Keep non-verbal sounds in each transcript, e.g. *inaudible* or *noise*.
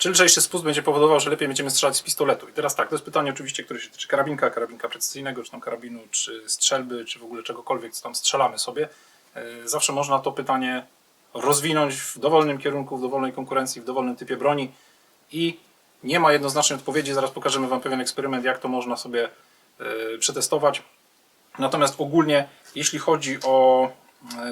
Czy lżejszy spust będzie powodował, że lepiej będziemy strzelać z pistoletu? I teraz tak, to jest pytanie oczywiście, które się tyczy karabinka, karabinka precyzyjnego, czy tam karabinu, czy strzelby, czy w ogóle czegokolwiek, co tam strzelamy sobie. E, Zawsze można to pytanie rozwinąć w dowolnym kierunku, w dowolnej konkurencji, w dowolnym typie broni i nie ma jednoznacznej odpowiedzi. Zaraz pokażemy Wam pewien eksperyment, jak to można sobie e, przetestować. Natomiast ogólnie, jeśli chodzi o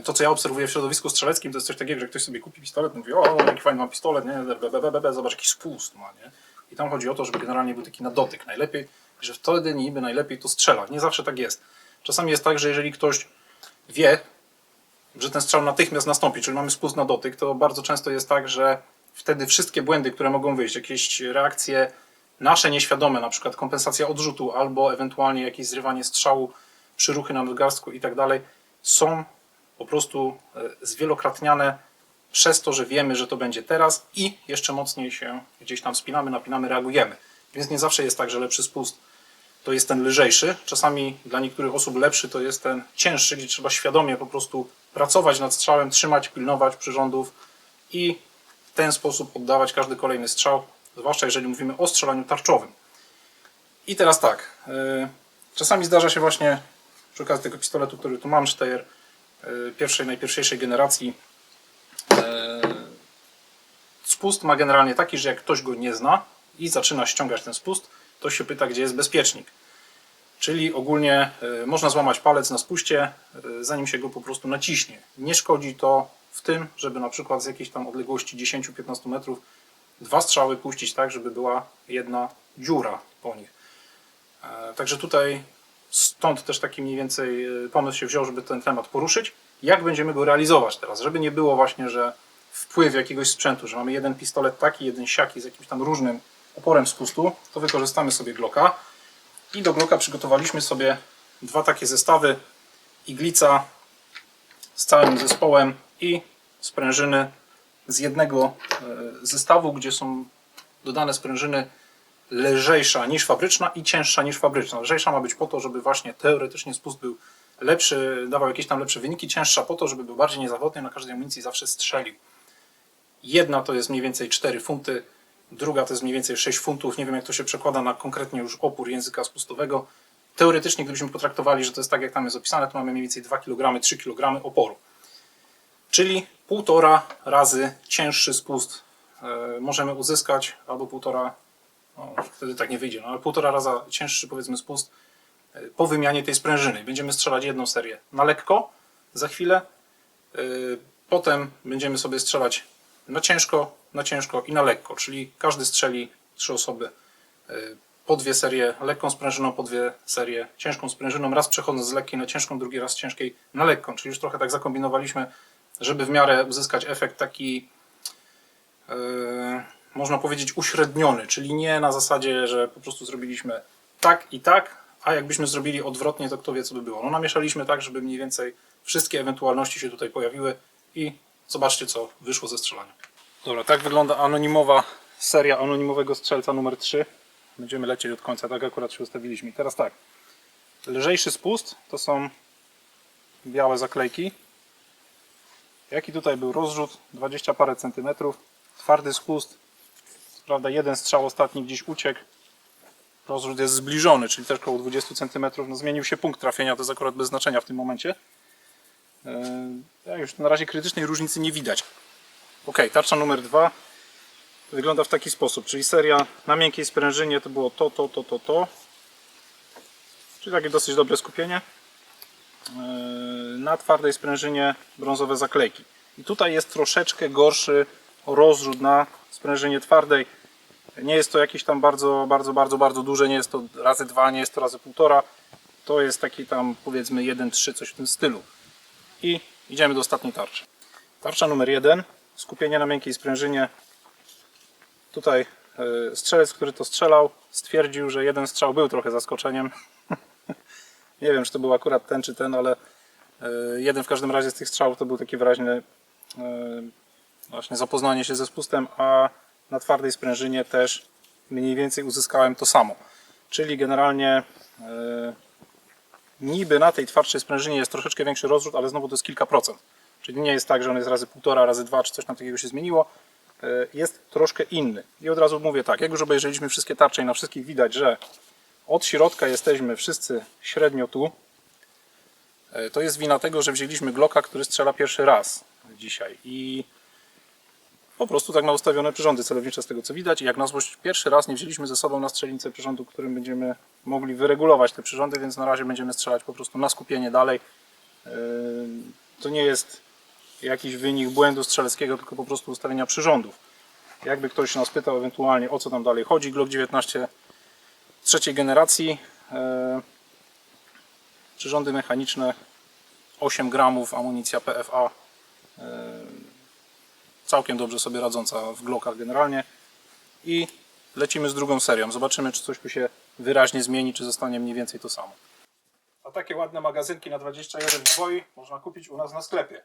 to, co ja obserwuję w środowisku strzeleckim, to jest coś takiego, że ktoś sobie kupi pistolet, mówi, o, jaki fajny mam pistolet, nie, be, be, be, be, zobacz, jaki spust ma, nie? I tam chodzi o to, żeby generalnie był taki na dotyk. Najlepiej, że wtedy niby najlepiej to strzela. Nie zawsze tak jest. Czasami jest tak, że jeżeli ktoś wie, że ten strzał natychmiast nastąpi, czyli mamy spust na dotyk, to bardzo często jest tak, że wtedy wszystkie błędy, które mogą wyjść, jakieś reakcje nasze nieświadome, na przykład kompensacja odrzutu albo ewentualnie jakieś zrywanie strzału, przyruchy na nadgarstku i tak dalej, są po prostu e, zwielokrotniane przez to, że wiemy, że to będzie teraz i jeszcze mocniej się gdzieś tam spinamy, napinamy, reagujemy. Więc nie zawsze jest tak, że lepszy spust to jest ten lżejszy. Czasami dla niektórych osób lepszy to jest ten cięższy, gdzie trzeba świadomie po prostu pracować nad strzałem, trzymać, pilnować przyrządów i w ten sposób oddawać każdy kolejny strzał, zwłaszcza jeżeli mówimy o strzelaniu tarczowym. I teraz tak, yy, czasami zdarza się właśnie przy okazji tego pistoletu, który tu mam, Steyr pierwszej, najpierwszej generacji, yy, spust ma generalnie taki, że jak ktoś go nie zna i zaczyna ściągać ten spust, to się pyta, gdzie jest bezpiecznik. Czyli ogólnie y, można złamać palec na spuście, zanim się go po prostu naciśnie. Nie szkodzi to w tym, żeby na przykład z jakiejś tam odległości 10-15 metrów dwa strzały puścić tak, żeby była jedna dziura po nich. E, Także tutaj stąd też taki mniej więcej y, pomysł się wziął, żeby ten temat poruszyć. Jak będziemy go realizować teraz? Żeby nie było właśnie, że wpływ jakiegoś sprzętu, że mamy jeden pistolet taki, jeden siaki z jakimś tam różnym oporem spustu, to wykorzystamy sobie Glocka. I do Glocka przygotowaliśmy sobie dwa takie zestawy. Iglica z całym zespołem i sprężyny z jednego e, zestawu, gdzie są dodane sprężyny lżejsza niż fabryczna i cięższa niż fabryczna. Lżejsza ma być po to, żeby właśnie teoretycznie spust był lepszy, dawał jakieś tam lepsze wyniki, cięższa po to, żeby był bardziej niezawodny, na każdej amunicji zawsze strzelił. Jedna to jest mniej więcej 4 funty, druga to jest mniej więcej 6 funtów. Nie wiem, jak to się przekłada na konkretnie już opór języka spustowego. Teoretycznie, gdybyśmy potraktowali, że to jest tak, jak tam jest opisane, to mamy mniej więcej 2 kg, 3 kg oporu. Czyli półtora razy cięższy spust e, możemy uzyskać, albo półtora, no, wtedy tak nie wyjdzie, no, ale półtora raza cięższy powiedzmy spust e, po wymianie tej sprężyny. Będziemy strzelać jedną serię. Na lekko za chwilę, e, potem będziemy sobie strzelać na ciężko, na ciężko i na lekko, czyli każdy strzeli trzy osoby. Y, po dwie serie lekką sprężyną, po dwie serie ciężką sprężyną, raz przechodząc z lekkiej na ciężką, drugi raz z ciężkiej na lekką, czyli już trochę tak zakombinowaliśmy, żeby w miarę uzyskać efekt taki można powiedzieć uśredniony, czyli nie na zasadzie, że po prostu zrobiliśmy tak i tak, a jakbyśmy zrobili odwrotnie, to kto wie co by było. No namieszaliśmy tak, żeby mniej więcej wszystkie ewentualności się tutaj pojawiły i zobaczcie co wyszło ze strzelania. Dobra, tak wygląda anonimowa seria anonimowego strzelca numer 3. Będziemy lecieć od końca, tak akurat się ustawiliśmy. Teraz tak, lżejszy spust to są białe zaklejki. Jaki tutaj był rozrzut? 20 parę centymetrów. Twardy spust. Prawda jeden strzał ostatni gdzieś uciekł. Rozrzut jest zbliżony, czyli też około 20 cm. No, zmienił się punkt trafienia, to jest akurat bez znaczenia w tym momencie. Yy, już na razie krytycznej różnicy nie widać. Ok, tarcza numer dwa wygląda w taki sposób, czyli seria na miękkiej sprężynie to było to, to, to, to, to. Czyli takie dosyć dobre skupienie. Yy, Na twardej sprężynie brązowe zaklejki. I tutaj jest troszeczkę gorszy rozrzut na sprężynie twardej. Nie jest to jakieś tam bardzo, bardzo, bardzo, bardzo duże, nie jest to razy dwa, nie jest to razy półtora. To jest taki tam powiedzmy 1-3, coś w tym stylu. I idziemy do ostatniej tarczy. Tarcza numer jeden, skupienie na miękkiej sprężynie. Tutaj e, strzelec, który to strzelał, stwierdził, że jeden strzał był trochę zaskoczeniem. *laughs* Nie wiem, czy to był akurat ten, czy ten, ale e, jeden w każdym razie z tych strzałów to był taki wyraźny e, właśnie zapoznanie się ze spustem, a na twardej sprężynie też mniej więcej uzyskałem to samo. Czyli generalnie niby na tej twardszej sprężynie jest troszeczkę większy rozrzut, ale znowu to jest kilka procent. Czyli nie jest tak, że on jest razy półtora, razy dwa, czy coś tam takiego się zmieniło. e, jest troszkę inny. I od razu mówię tak, jak już obejrzeliśmy wszystkie tarcze i na wszystkich widać, że od środka jesteśmy wszyscy średnio tu, e, to jest wina tego, że wzięliśmy Glocka, który strzela pierwszy raz dzisiaj i po prostu tak ma ustawione przyrządy celownicze z tego co widać. I jak na złość pierwszy raz nie wzięliśmy ze sobą na strzelnicę przyrządu, którym będziemy mogli wyregulować te przyrządy, więc na razie będziemy strzelać po prostu na skupienie dalej. Yy, To nie jest jakiś wynik błędu strzeleckiego, tylko po prostu ustawienia przyrządów. Jakby ktoś nas pytał ewentualnie o co tam dalej chodzi, Glock 19 trzeciej generacji, yy, przyrządy mechaniczne 8 gramów, amunicja PFA całkiem dobrze sobie radząca w Glockach generalnie i lecimy z drugą serią. Zobaczymy, czy coś tu się wyraźnie zmieni, czy zostanie mniej więcej to samo. A takie ładne magazynki na 21 naboi można kupić u nas na sklepie.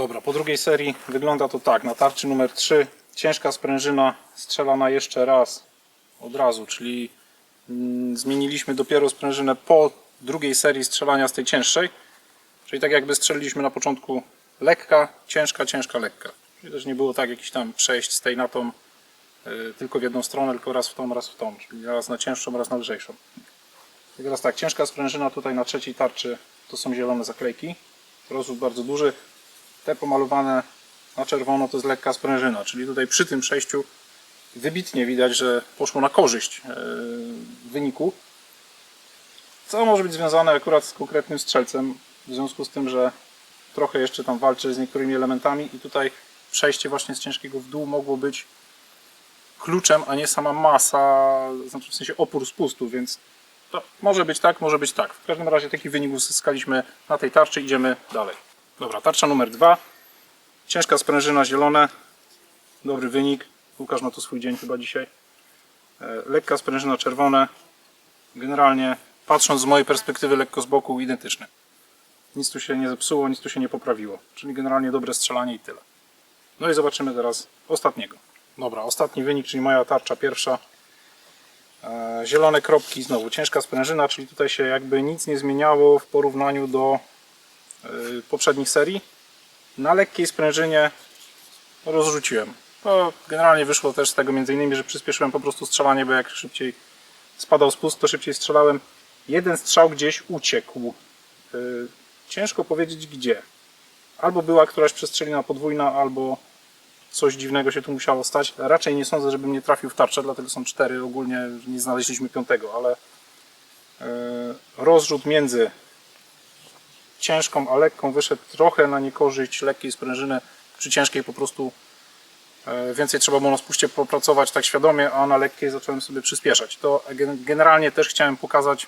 Dobra, po drugiej serii wygląda to tak. Na tarczy numer 3 ciężka sprężyna strzelana jeszcze raz od razu, czyli mm, zmieniliśmy dopiero sprężynę po drugiej serii strzelania z tej cięższej. Czyli tak jakby strzeliliśmy na początku lekka, ciężka, ciężka, lekka. Czyli też nie było tak jakiś tam przejść z tej na tą y, tylko w jedną stronę, tylko raz w tą, raz w tą. Czyli raz na cięższą, raz na lżejszą. I teraz tak, ciężka sprężyna tutaj na trzeciej tarczy to są zielone zaklejki. Rozrzut bardzo duży. Te pomalowane na czerwono to jest lekka sprężyna, czyli tutaj przy tym przejściu wybitnie widać, że poszło na korzyść e, wyniku. Co może być związane akurat z konkretnym strzelcem, w związku z tym, że trochę jeszcze tam walczy z niektórymi elementami i tutaj przejście właśnie z ciężkiego w dół mogło być kluczem, a nie sama masa, znaczy w sensie opór spustu, więc to może być tak, może być tak. W każdym razie taki wynik uzyskaliśmy na tej tarczy, idziemy dalej. Dobra, tarcza numer dwa. Ciężka sprężyna zielone. Dobry wynik. Łukasz ma tu swój dzień chyba dzisiaj. E, Lekka sprężyna czerwone. Generalnie patrząc z mojej perspektywy lekko z boku identyczny. Nic tu się nie zepsuło, nic tu się nie poprawiło. Czyli generalnie dobre strzelanie i tyle. No i zobaczymy teraz ostatniego. Dobra, ostatni wynik, czyli moja tarcza pierwsza. E, Zielone kropki, znowu ciężka sprężyna, czyli tutaj się jakby nic nie zmieniało w porównaniu do poprzednich serii. Na lekkiej sprężynie rozrzuciłem. To generalnie wyszło też z tego między innymi, że przyspieszyłem po prostu strzelanie, bo jak szybciej spadał spust, to szybciej strzelałem. Jeden strzał gdzieś uciekł. Y, Ciężko powiedzieć gdzie. Albo była któraś przestrzelina podwójna, albo coś dziwnego się tu musiało stać. Raczej nie sądzę, żebym nie trafił w tarczę, dlatego są cztery. Ogólnie nie znaleźliśmy piątego, ale e, rozrzut między ciężką a lekką wyszedł trochę na niekorzyść lekkiej sprężyny. Przy ciężkiej po prostu e, więcej trzeba było na spuście popracować tak świadomie, a na lekkiej zacząłem sobie przyspieszać. To gen- generalnie też chciałem pokazać,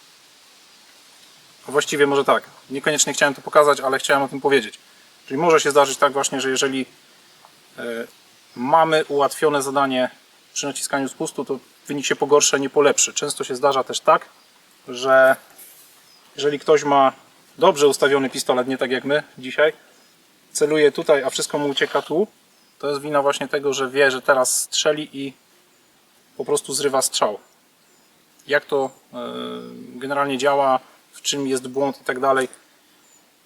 właściwie może tak, niekoniecznie chciałem to pokazać, ale chciałem o tym powiedzieć. Czyli może się zdarzyć tak właśnie, że jeżeli e, mamy ułatwione zadanie przy naciskaniu spustu, to wynik się pogorszy, nie polepszy. Często się zdarza też tak, że jeżeli ktoś ma dobrze ustawiony pistolet, nie tak jak my dzisiaj, celuje tutaj, a wszystko mu ucieka tu, to jest wina właśnie tego, że wie, że teraz strzeli i po prostu zrywa strzał. Jak to e, generalnie działa, w czym jest błąd i tak dalej.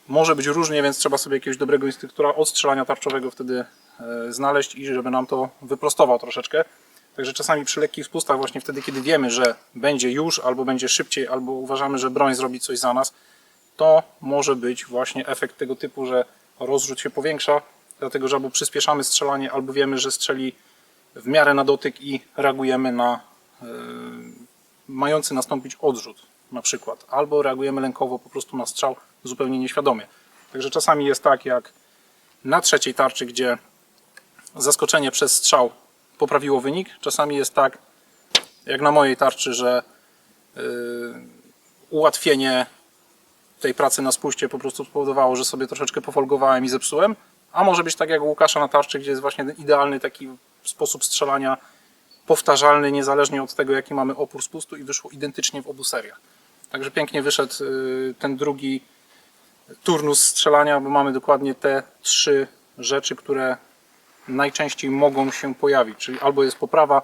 Może być różnie, więc trzeba sobie jakiegoś dobrego instruktora od strzelania tarczowego wtedy e, znaleźć i żeby nam to wyprostował troszeczkę. Także czasami przy lekkich spustach, właśnie wtedy, kiedy wiemy, że będzie już, albo będzie szybciej, albo uważamy, że broń zrobi coś za nas, to może być właśnie efekt tego typu, że rozrzut się powiększa, dlatego że albo przyspieszamy strzelanie, albo wiemy, że strzeli w miarę na dotyk i reagujemy na e, mający nastąpić odrzut na przykład, albo reagujemy lękowo po prostu na strzał zupełnie nieświadomie. Także czasami jest tak jak na trzeciej tarczy, gdzie zaskoczenie przez strzał poprawiło wynik, czasami jest tak jak na mojej tarczy, że yy, ułatwienie tej pracy na spuście po prostu spowodowało, że sobie troszeczkę pofolgowałem i zepsułem, a może być tak jak u Łukasza na tarczy, gdzie jest właśnie idealny taki sposób strzelania powtarzalny, niezależnie od tego, jaki mamy opór spustu i wyszło identycznie w obu seriach. Także pięknie wyszedł y, ten drugi turnus strzelania, bo mamy dokładnie te trzy rzeczy, które najczęściej mogą się pojawić, czyli albo jest poprawa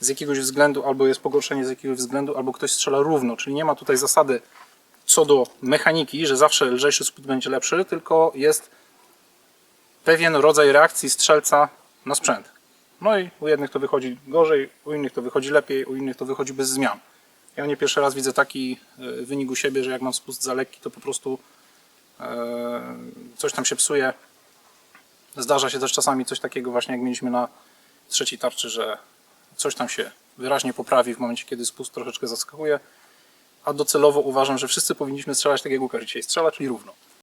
z jakiegoś względu, albo jest pogorszenie z jakiegoś względu, albo ktoś strzela równo, czyli nie ma tutaj zasady co do mechaniki, że zawsze lżejszy spust będzie lepszy, tylko jest pewien rodzaj reakcji strzelca na sprzęt. No i u jednych to wychodzi gorzej, u innych to wychodzi lepiej, u innych to wychodzi bez zmian. Ja nie pierwszy raz widzę taki e, wynik u siebie, że jak mam spust za lekki, to po prostu e, coś tam się psuje. Zdarza się też czasami coś takiego właśnie jak mieliśmy na trzeciej tarczy, że coś tam się wyraźnie poprawi w momencie, kiedy spust troszeczkę zaskakuje. A docelowo uważam, że wszyscy powinniśmy strzelać tak jak Łukasz dzisiaj strzela, czyli równo.